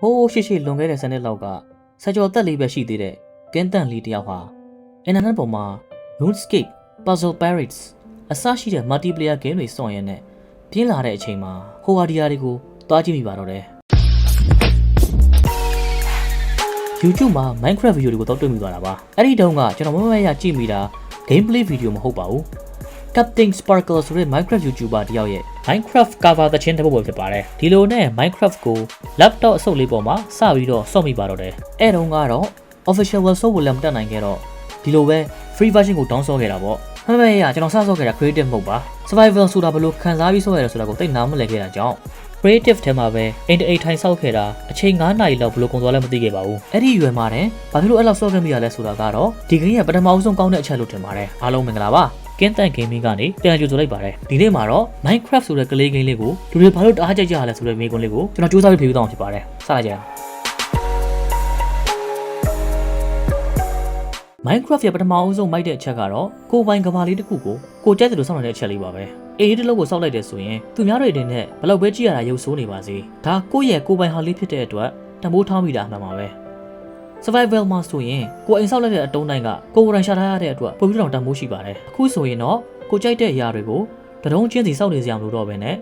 ဟိုးရှိရှိလွန်ခဲ့တဲ့ဆယ်နှစ်လောက်ကဆယ်ကျော်သက်လေးပဲရှိသေးတဲ့ကင်းတန်လေးတစ်ယောက်ဟာအင်တာနက်ပေါ်မှာ RuneScape, Puzzle Pirates အစရှိတဲ့ multiplayer game တွေစောင့်ရင်းနဲ့ပြင်းလာတဲ့အချိန်မှာဟိုဟာဒီယာတွေကိုတွားကြည့်မိပါတော့တယ် YouTube မှာ Minecraft video တွေကိုတော့တွေ့မိသွားတာပါအဲ့ဒီတုန်းကကျွန်တော်မမရကြည့်မိတာ gameplay video မဟုတ်ပါဘူး Captain Sparkle ဆိုတဲ့ Minecraft YouTuber တယောက်ရဲ့ Minecraft cover သချင်းတစ်ပုဒ်ပဲဖြစ်ပါတယ်ဒီလိုနဲ့ Minecraft ကို laptop အစုပ်လေးပေါ်မှာစပြီးတော့စော့မိပါတော့တယ်အဲ့တုန်းကတော့ official website ကိုလည်းမတက်နိုင်ခဲ့တော့ဒီလိုပဲ free version ကို download ခဲ့တာပေါ့မမရကျွန်တော်စဆော့ခဲ့တာ creative မဟုတ်ပါ survival ဆိုတာဘယ်လိုခံစားပြီးဆော့ရတယ်ဆိုတာကိုသိနားမလည်ခဲ့တာကြောင့် creative ထဲမှာပဲအင်တအိတ်ထိုင်ဆောက်ခဲ့တာအချိန်9နာရီလောက်ဘယ်လိုကုန်သွားလဲမသိခဲ့ပါဘူးအဲ့ဒီရွယ်မှာတည်းဘာဖြစ်လို့အဲ့လောက်ဆော့ခဲ့မိရလဲဆိုတာကတော့ဒီ game ရဲ့ပထမအဆုံးကောင်းတဲ့အချက်လို့ထင်ပါတယ်အားလုံးမင်္ဂလာပါ ကင်းတန် gaming ကနေပြန်ကြိုဆိုလိုက်ပါတယ်ဒီနေ့မှာတော့ Minecraft ဆိုတဲ့ကလေး game လေးကိုလူတွေဘာလို့တအားကြိုက်ကြရလဲဆိုတဲ့မိကွန်းလေးကိုကျွန်တော်စူးစမ်းပြီးဖြေပြသွားအောင်ဖြစ်ပါတယ်စလိုက်ကြရအောင် Minecraft ရဲ့ပထမအဆုံးမိုက်တဲ့အချက်ကတော့ကိုယ်ပိုင်ကဘာလေးတစ်ခုကိုကိုကြိုက်တယ်လို့စောင့်နေတဲ့အချက်လေးပါပဲအေးဒီတစ်လုံးကိုစောက်လိုက်တယ်ဆိုရင်သူများတွေအနေနဲ့ဘယ်လောက်ပဲကြည့်ရတာရုပ်ဆိုးနေပါစေဒါကိုယ့်ရဲ့ကိုယ်ပိုင်ဟာလေးဖြစ်တဲ့အတွက်တံပိုးထားမိတာအမှန်ပါပဲ survival မှာဆိုရင်ကိုယ်အိမ်ဆောက်လိုက်တဲ့အတုံးတိုင်းကကိုယ်ကိုယ်တိုင်ရှာထားရတဲ့အတွက်ပုံပြီးတော့တံပိုးရှိပါတယ်အခုဆိုရင်တော့ကိုကြိုက်တဲ့အရာတွေကိုတရုံးချင်းစီစောက်နေစရာမလိုတော့ဘဲနဲ့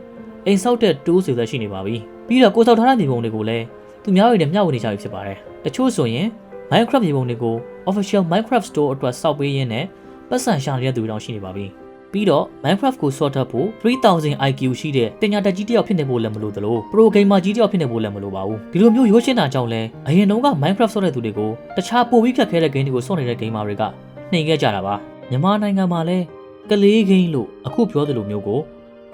အိမ်ဆောက်တဲ့ tools တွေလည်းရှိနေပါပြီပြီးတော့ကိုယ်ဆောက်ထားတဲ့မြေပုံတွေကိုလည်းသူများတွေနဲ့မျှဝေနေကြပြီဖြစ်ပါတယ်တချို့ဆိုရင် Minecraft မြေပုံတွေကို official Minecraft store အတွက်စောက်ပေးရင်းနဲ့ပတ်စံရှာနေတဲ့သူတွေတောင်ရှိနေပါပြီ။ ပြီးတော့ Minecraft ကို sort တ်ဖို့3000 IQ ရှိတဲ့ပညာတတ်ကြီးတစ်ယောက်ဖြစ်နေဖို့လည်းမလိုသလို pro gamer ကြီးတစ်ယောက်ဖြစ်နေဖို့လည်းမလိုပါဘူး။ဒီလိုမျိုးရိုးရှင်းတာကြောင့်လဲအရင်တုန်းက Minecraft ဆော့တဲ့သူတွေကိုတခြားပိုပြီးဖြတ်ခဲတဲ့ game တွေကိုဆော့နေတဲ့ gamer တွေကနှိမ်ခဲ့ကြတာပါ။မြန်မာနိုင်ငံမှာလည်းကလေး game လို့အခုပြောသလိုမျိုးကို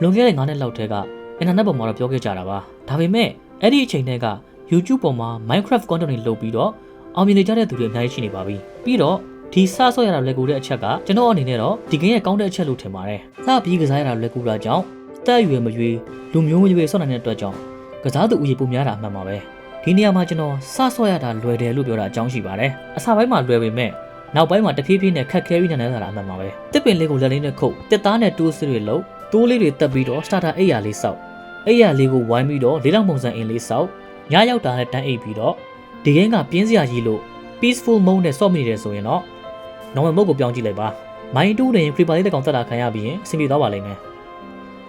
လွန်ခဲ့တဲ့9နှစ်လောက်တည်းကအင်တာနက်ပေါ်မှာတော့ပြောခဲ့ကြတာပါ။ဒါပေမဲ့အဲ့ဒီအချိန်တည်းက YouTube ပေါ်မှာ Minecraft content တွေလုပ်ပြီးတော့အောင်မြင်နေကြတဲ့သူတွေအများကြီးရှိနေပါပြီပြီးတော့ ဒီစဆော့ရတာလွယ်ကူတဲ့အချက်ကကျွန်တော်အနေနဲ့တော့ဒီကင်းရဲ့ကောင်းတဲ့အချက်လို့ထင်ပါတယ်လှပြီးကစားရတာလွယ်ကူတာကြောင့်အသက်အရွယ်မရွေးလူမျိုးမရွေးဆော့နိုင်တဲ့အတွက်ကြောင့်ကစားသူဦးရေပိုများတာအမှန်ပါပဲဒီနေရာမှာကျွန်တော်စဆော့ရတာလွယ်တယ်လို့ပြောတာအကြောင်းရှိပါတယ်အစပိုင်းမှာလွယ်ပေမဲ့နောက်ပိုင်းမှာတဖြည်းဖြည်းနဲ့ခက်ခဲပြီးနေနေတာအမှန်ပါပဲတစ်ပင်လေးကိုလက်လေးနဲ့ခုတ်တစ်သားနဲ့တိုးစစ်တွေလုပ်တိုးလေးတွေတက်ပြီးတော့ starter အိတ်ယာလေးစောက်အိတ်ယာလေးကိုဝိုင်းပြီးတော့လေးလောင်ပုံစံအင်းလေးစောက်ညရောက်တာနဲ့တန်းအိတ်ပြီးတော့ဒီကင်းကပြင်းစရာကြီးလို့ peaceful mode နဲ့ဆော့မိနေတယ်ဆိုရင်တော့ normal mode ကိုပြောင်းကြည့်လိုက်ပါ mind 2နဲ့ creeper လေးတစ်ကောင်တက်တာခံရပြီးရင်အဆင်ပြေသွားပါလိမ့်မယ်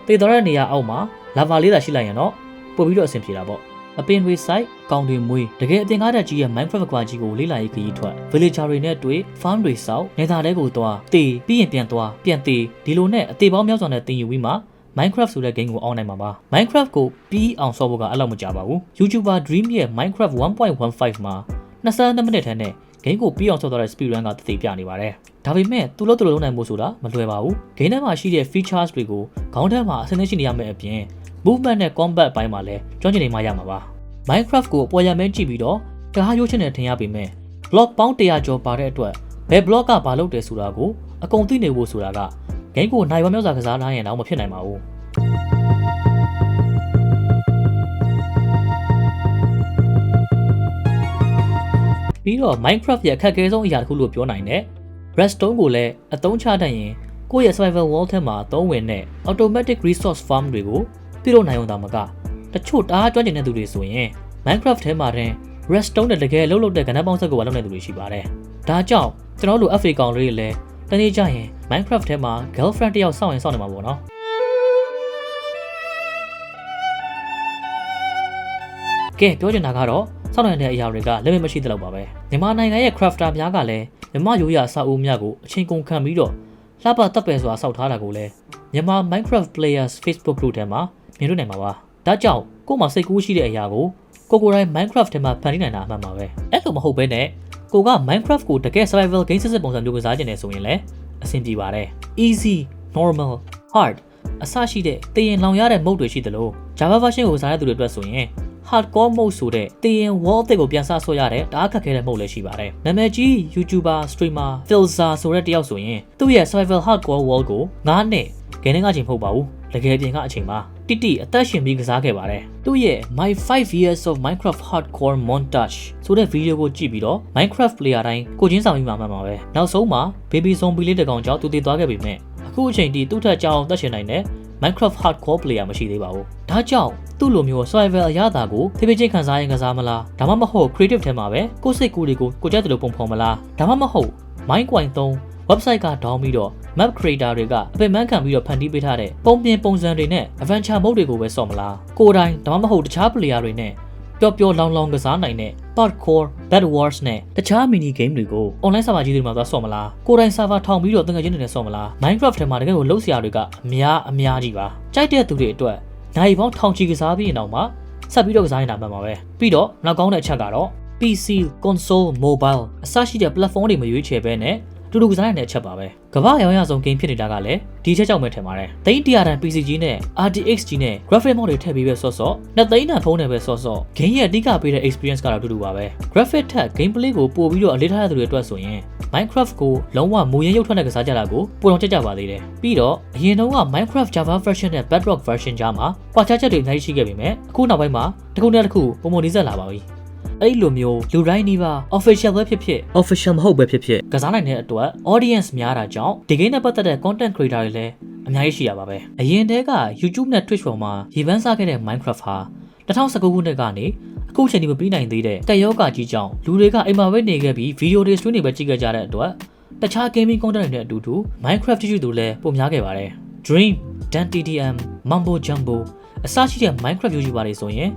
တေတော်တဲ့နေရာအောက်မှာ lava လေးသာရှိလိုက်ရင်တော့ပို့ပြီးတော့အဆင်ပြေတာပေါ့အပင်တွေ site ကောင်းတွေမွေးတကယ်အပြင်ကားတက်ကြီးရဲ့ Minecraft ကွာကြီးကိုလေ့လာရေးခရီးထွက် villager တွေနဲ့တွေ့ farm တွေစောက်နေသားတဲကိုသွားတေးပြီးရင်ပြန်သွားပြန်တေးဒီလိုနဲ့အသေးပေါင်းများစွာနဲ့တင်ယူပြီးမှ Minecraft ဆိုတဲ့ game ကိုအောင်းနိုင်မှာပါ Minecraft ကိုပြီးအောင်ဆော့ဖို့ကအလောက်မကြပါဘူး YouTuber Dream ရဲ့ Minecraft 1.15မှာ22မိနစ်ထဲနဲ့ game ကိုပြီးအောင်ဆော့သွားတဲ့ speed run ကတည်ပြနေပါတယ်ဒါပေမဲ့သူလို့သူလို့လုံးနိုင်မှုဆိုတာမလွယ်ပါဘူး game ထဲမှာရှိတဲ့ features တွေကိုခေါင်းထဲမှာအစင်းသိရှိနေရမယ့်အပြင် movement နဲ့ combat အပိုင်းမှာလည်းကျွမ်းကျင်နေမှရမှာပါ Minecraft ကိုအပေါ်ရမဲကြည့်ပြီးတော့တကားရိုးချင်းနဲ့ထင်ရပေမဲ့ block ပေါင်း100ကျော်ပါတဲ့အတွက်ဘယ် block ကဘာလုပ်တယ်ဆိုတာကိုအကုန်သိနေဖို့ဆိုတာက game ကိုနိုင်ဝမ်းမြောက်စွာကစားနိုင်ရင်တော့မဖြစ်နိုင်ပါဘူး ပြီးတော့ Minecraft ရဲ့အခက်အခဲဆုံးအရာတစ်ခုလို့ပြောနိုင်တဲ့ redstone ကိုလည်းအသုံးချတတ်ရင်ကိုယ့်ရဲ့ survival world ထဲမှာသုံးဝင်တဲ့ automatic resource farm တွေကိုပြုလုပ်နိုင်အောင်တာမကတချို့တအားကျွမ်းကျင်တဲ့သူတွေဆိုရင် Minecraft ထဲမှာတင် redstone နဲ့တကယ်အလုပ်လုပ်တဲ့ကဏ္ဍပေါင်းဆက်ကိုပါလုပ်နေသူတွေရှိပါတယ်။ဒါကြောင့်ကျွန်တော်တို့ FA ကောင်လေးတွေလည်းတနေ့ကျရင် Minecraft ထဲမှာ girlfriend တယောက်စောင့်ရင်စောင့်နေမှာပေါ့နော်။ကဲပြောချင်တာကတော့ စောင့်နိုင်တဲ့အရာတွေကလက်မမရှိသလောက်ပါပဲမြန်မာနိုင်ငံရဲ့ crafter များကလည်းမြမရိုးရာအစာအုပ်များကိုအချိန်ကုန်ခံပြီးတော့လှပတပ်ပယ်စွာစောက်ထားတာကိုလည်းမြန်မာ Minecraft Players Facebook group ထဲမှာမြင်တွေ့နိုင်မှာပါဒါကြောင့်ကို့မှာစိတ်ကူးရှိတဲ့အရာကိုကိုကိုယ်တိုင် Minecraft ထဲမှာဖန်တီးနိုင်တာအမှန်ပါပဲအဲ့လိုမဟုတ်ဘဲနဲ့ကိုက Minecraft ကိုတကယ် survival game စစ်စစ်ပုံစံမျိုးကစားကျင်နေဆိုရင်လည်းအဆင်ပြေပါတယ် easy normal hard အစရှိတဲ့တည်ရင်လောင်ရတဲ့ mode တွေရှိသလို Java version ကိုစားတဲ့သူတွေအတွက်ဆိုရင် hardcore mode ဆိုတဲ့တည်ရင် wall အသစ်ကိုပြန်ဆဆွဲရတဲ့တအားခက်ခဲတဲ့ mode လည်းရှိပါတယ်နာမည်ကြီး YouTuber streamer Filza ဆိုတဲ့တယောက်ဆိုရင်သူ့ရဲ့ survival hardcore wall ကို9နှစ်ဂိမ်းကအချိန်မဟုတ်ပါဘူးတကယ်ပြင်ကအချိန်မှာတိတိအသက်ရှင်ပြီးကစားခဲ့ပါတယ်သူ့ရဲ့ My 5 Years of Minecraft Hardcore Montage ဆိုတဲ့ဗီဒီယိုကိုကြည့်ပြီးတော့ Minecraft player တိုင်းကိုချင်းဆောင်ပြီးမှမှန်ပါပဲနောက်ဆုံးမှာ baby zombie လေးတစ်ကောင်ကြောင့်သူတည်သွားခဲ့ပေမဲ့အခုအချိန်ထိသူ့ထက်ကြောင်သက်ရှင်နိုင်တဲ့ Minecraft hardcore player မရှိသေးပါဘူးဒါကြောင့်သူ့လိုမျိုး survival အရသာကိုဖေဖေချင်းခံစားရင်ကစားမလားဒါမှမဟုတ် creative ထဲမှာပဲကိုယ့်စိတ်ကိုယ်တွေကိုကိုကြက်တယ်လို့ပုံဖော်မလားဒါမှမဟုတ် Mindcoin 3 website ကဒေါင်းပြီးတော့ map creator တွေကအပင်ပန်းခံပြီးတော့ဖန်တီးပေးထားတဲ့ပုံပြင်ပုံစံတွေနဲ့ adventure mode တွေကိုပဲစော့မလားကိုယ်တိုင်ဒါမှမဟုတ်တခြား player တွေနဲ့ ပျော်ပျော်လောင်လောင်ကစားနိုင်တဲ့ parkour bed wars နဲ့တခြား mini game တွေကို online server ကြီးတွေမှာသွားစော့မလားကိုယ်တိုင် server ထောင်ပြီးတော့တငယ်ချင်းတွေနဲ့စော့မလား minecraft ထဲမှာတကယ်ကိုလှုပ်ရှားတွေကအများအများကြီးပါကြိုက်တဲ့သူတွေအတွက်နိုင်ပေါင်းထောင်ချီကစားပြီးရင်တော့မှဆက်ပြီးတော့ကစားနေတာမှန်ပါပဲပြီးတော့နောက်ကောင်းတဲ့အချက်ကတော့ PC console mobile အစရှိတဲ့ platform တွေမရွေးချယ်ဘဲနဲ့ တူတူကစားနိုင်တဲ့အချက်ပါပဲကမ္ဘာရောင်းရဆုံး game ဖြစ်နေတာကလည်းဒီချက်ကြောင့်ပဲထင်ပါတယ်သိန်း100တန် PC ကြီးနဲ့ RTX ကြီးနဲ့ graphic mode တွေထည့်ပြီးပဲဆော့ဆော့နှစ်သိန်းတန်ဖုန်းနဲ့ပဲဆော့ဆော့ game ရဲ့အဓိကပေးတဲ့ experience ကတော့အတူတူပါပဲ graphic ထက် gameplay ကိုပို့ပြီးတော့အလေးထားတဲ့သူတွေအတွက်ဆိုရင် Minecraft ကိုလုံးဝမူရင်းရုပ်ထွက်တဲ့ကစားကြတာကိုပိုတော့ကြကြပါသေးတယ်ပြီးတော့အရင်တုန်းက Minecraft Java version နဲ့ Bedrock version ကြားမှာကွာခြားချက်တွေအများကြီးရှိခဲ့ပေမဲ့အခုနောက်ပိုင်းမှာတစ်ခုနဲ့တစ်ခုပုံမှန်နီးစပ်လာပါပြီ အဲ့လိုမျိုးလူတိုင်းနီးပါး official ပဲဖြစ်ဖြစ် official မဟုတ်ပဲဖြစ်ဖြစ်ကစားနိုင်တဲ့အတွက် audience များတာကြောင့်ဒီ game နဲ့ပတ်သက်တဲ့ content creator တွေလည်းအများကြီးရှိရပါပဲအရင်တည်းက YouTube နဲ့ Twitch ပေါ်မှာရေပန်းစားခဲ့တဲ့ Minecraft ဟာ2019ခုနှစ်ကနေအခုချိန်ထိမပြီးနိုင်သေးတဲ့တက်ရောဂါကြီးကြောင့်လူတွေကအိမ်မှာပဲနေခဲ့ပြီးဗီဒီယိုတွေ stream တွေပဲကြည့်ခဲ့ကြတဲ့အတွက်တခြား gaming content တွေနဲ့အတူတူ Minecraft ကြည့်ကြသူလည်းပုံများခဲ့ပါတယ် Dream, Dan TDM, Mambo Jumbo အစရှိတဲ့ Minecraft YouTuber တွေဆိုရင်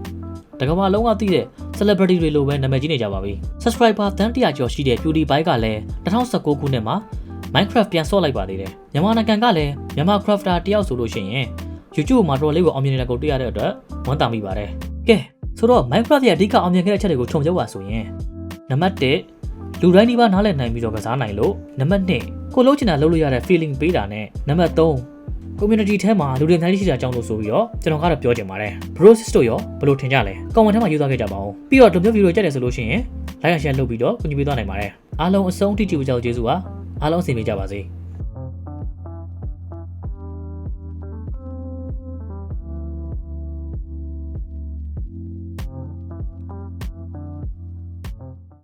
တကမ္ဘာလုံးကသိတဲ့ celebrity တွေလိုပဲနာမည်ကြီးနေကြပါပြီ subscriber တန်း100ကျော်ရှိတဲ့ PewDiePie ကလည်း2019ခုနှစ်မှာ Minecraft ပြန်ဆော့လိုက်ပါသေးတယ်မြန်မာနိုင်ငံကလည်းမြန်မာ crafter တယောက်ဆိုလို့ရှိရင် YouTube မှာတော်တော်လေးကိုအောင်မြင်နေတာကိုတွေ့ရတဲ့အတွက်ဝမ်းသာမိပါတယ်ကဲဆိုတော့ Minecraft ရဲ့အဓိကအောင်မြင်ခဲ့တဲ့အချက်တွေကိုခြုံပြောပါဆိုရင်နံပါတ်1လူတိုင်းဒီပါနားလည်နိုင်ပြီးတော့ကစားနိုင်လို့နံပါတ်2ကိုလုံးချင်တာလုပ်လို့ရတဲ့ feeling ပေးတာနဲ့နံပါတ်3 community ထဲမှာလူတွေအများကြီးရှိတာကြောင့်လို့ဆိုပြီးတော့ကျွန်တော်ကတော့ပြောချင်ပါတယ် bro sis တို့ရောဘယ်လိုထင်ကြလဲ comment ထဲမှာရေးသားခဲ့ကြပါဦးပြီးတော့ဒီမျိုး video ကြိုက်တယ်ဆိုလို့ရှိရင် like and share လုပ်ပြီးတော့ကူညီပေးသွားနိုင်ပါတယ်အားလုံးအဆုံးထိကြည့်ကြကြကျေးဇူးပါအားလုံးအဆင်ပြေကြပါစေ